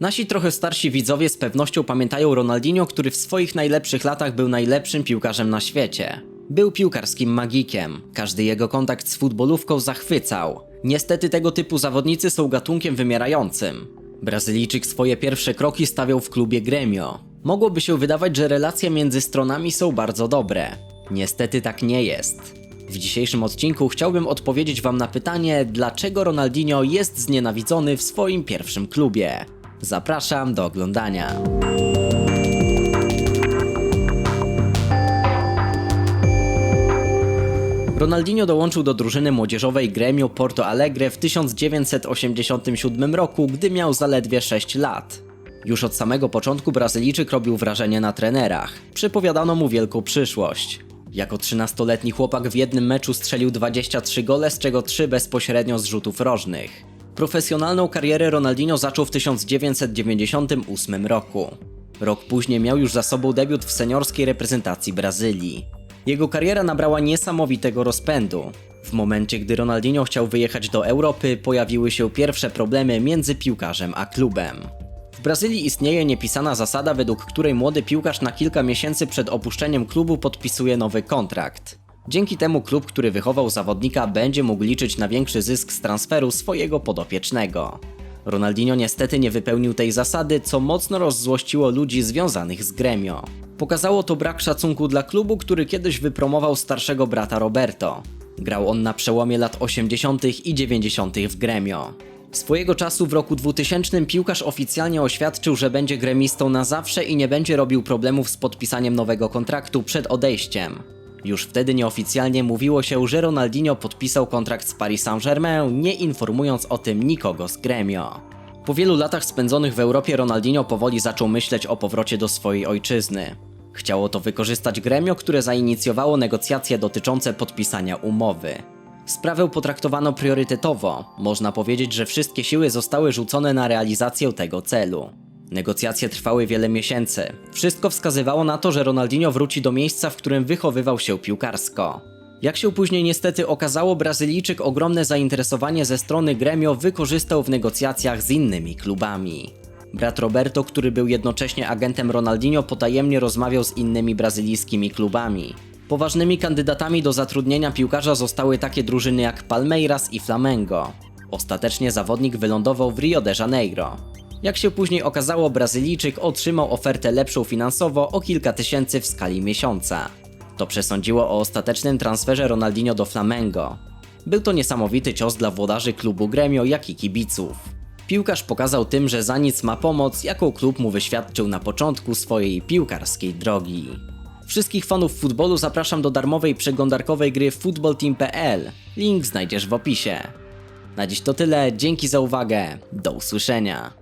Nasi trochę starsi widzowie z pewnością pamiętają Ronaldinho, który w swoich najlepszych latach był najlepszym piłkarzem na świecie. Był piłkarskim magikiem. Każdy jego kontakt z futbolówką zachwycał. Niestety tego typu zawodnicy są gatunkiem wymierającym. Brazylijczyk swoje pierwsze kroki stawiał w klubie Gremio. Mogłoby się wydawać, że relacje między stronami są bardzo dobre. Niestety tak nie jest. W dzisiejszym odcinku chciałbym odpowiedzieć Wam na pytanie, dlaczego Ronaldinho jest znienawidzony w swoim pierwszym klubie. Zapraszam do oglądania. Ronaldinho dołączył do drużyny młodzieżowej Gremio Porto Alegre w 1987 roku, gdy miał zaledwie 6 lat. Już od samego początku Brazylijczyk robił wrażenie na trenerach. Przepowiadano mu wielką przyszłość. Jako 13-letni chłopak w jednym meczu strzelił 23 gole, z czego 3 bezpośrednio z rzutów rożnych. Profesjonalną karierę Ronaldinho zaczął w 1998 roku. Rok później miał już za sobą debiut w seniorskiej reprezentacji Brazylii. Jego kariera nabrała niesamowitego rozpędu. W momencie, gdy Ronaldinho chciał wyjechać do Europy, pojawiły się pierwsze problemy między piłkarzem a klubem. W Brazylii istnieje niepisana zasada, według której młody piłkarz na kilka miesięcy przed opuszczeniem klubu podpisuje nowy kontrakt. Dzięki temu klub, który wychował zawodnika, będzie mógł liczyć na większy zysk z transferu swojego podopiecznego. Ronaldinho niestety nie wypełnił tej zasady, co mocno rozzłościło ludzi związanych z Gremio. Pokazało to brak szacunku dla klubu, który kiedyś wypromował starszego brata Roberto. Grał on na przełomie lat 80. i 90. w Gremio. Swojego czasu w roku 2000 piłkarz oficjalnie oświadczył, że będzie gremistą na zawsze i nie będzie robił problemów z podpisaniem nowego kontraktu przed odejściem. Już wtedy nieoficjalnie mówiło się, że Ronaldinho podpisał kontrakt z Paris Saint-Germain, nie informując o tym nikogo z Gremio. Po wielu latach spędzonych w Europie Ronaldinho powoli zaczął myśleć o powrocie do swojej ojczyzny. Chciało to wykorzystać Gremio, które zainicjowało negocjacje dotyczące podpisania umowy. Sprawę potraktowano priorytetowo. Można powiedzieć, że wszystkie siły zostały rzucone na realizację tego celu. Negocjacje trwały wiele miesięcy. Wszystko wskazywało na to, że Ronaldinho wróci do miejsca, w którym wychowywał się piłkarsko. Jak się później niestety okazało, Brazylijczyk ogromne zainteresowanie ze strony Gremio wykorzystał w negocjacjach z innymi klubami. Brat Roberto, który był jednocześnie agentem Ronaldinho, potajemnie rozmawiał z innymi brazylijskimi klubami. Poważnymi kandydatami do zatrudnienia piłkarza zostały takie drużyny jak Palmeiras i Flamengo. Ostatecznie zawodnik wylądował w Rio de Janeiro. Jak się później okazało, Brazylijczyk otrzymał ofertę lepszą finansowo o kilka tysięcy w skali miesiąca. To przesądziło o ostatecznym transferze Ronaldinho do Flamengo. Był to niesamowity cios dla włodarzy klubu Gremio, jak i kibiców. Piłkarz pokazał tym, że za nic ma pomoc, jaką klub mu wyświadczył na początku swojej piłkarskiej drogi. Wszystkich fanów futbolu zapraszam do darmowej przeglądarkowej gry footballteam.pl. Link znajdziesz w opisie. Na dziś to tyle, dzięki za uwagę, do usłyszenia.